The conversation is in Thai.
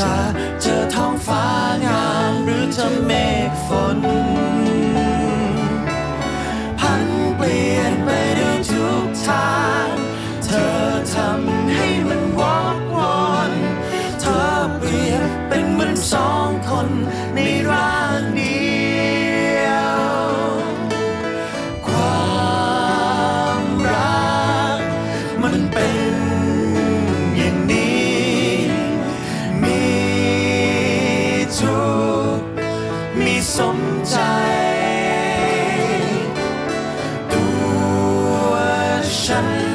จะเจอท้องฟ้างามหรือจะเมฆฝน พันเปลี่ยนไปด้วยทุกทาง เธอทำให้มันวอกวนเธอเปลี่ยนเป็นเหมือนสองคนในรัก มีสมใจตัวฉัน